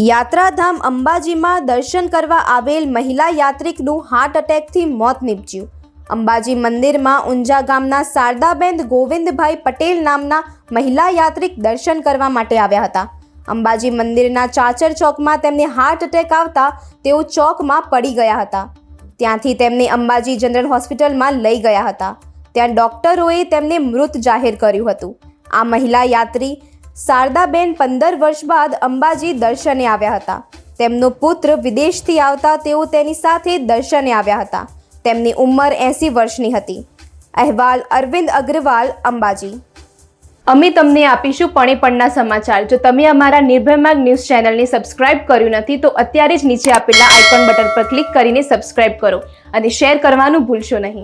યાત્રાધામ અંબાજીમાં દર્શન કરવા આવેલ મહિલા યાત્રિકનું હાર્ટ એટેકથી મોત નીપજ્યું. અંબાજી મંદિરમાં ઊંઝા ગામના શારદાબેન ગોવિંદભાઈ પટેલ નામના મહિલા યાત્રિક દર્શન કરવા માટે આવ્યા હતા. અંબાજી મંદિરના ચાચર ચોકમાં તેમને હાર્ટ એટેક આવતા તેઓ ચોકમાં પડી ગયા હતા. ત્યાંથી તેમને અંબાજી જનરલ હોસ્પિટલમાં લઈ ગયા હતા. ત્યાં ડોક્ટરોએ તેમને મૃત જાહેર કર્યું હતું. આ મહિલા યાત્રી શારદાબેન પંદર વર્ષ બાદ અંબાજી દર્શને આવ્યા હતા. તેમનો પુત્ર વિદેશથી આવતા તેઓ તેની સાથે દર્શને આવ્યા હતા. તેમની ઉંમર એંસી વર્ષની હતી. અહેવાલ અરવિંદ અગ્રવાલ, અંબાજી. અમે તમને આપીશું પણે પણના સમાચાર. જો તમે અમારા નિર્ભયમાર્ગ ન્યૂઝ ચેનલને સબસ્ક્રાઇબ કર્યું નથી, તો અત્યારે જ નીચે આપેલા આઇકોન બટન પર ક્લિક કરીને સબસ્ક્રાઇબ કરો અને શેર કરવાનું ભૂલશો નહીં.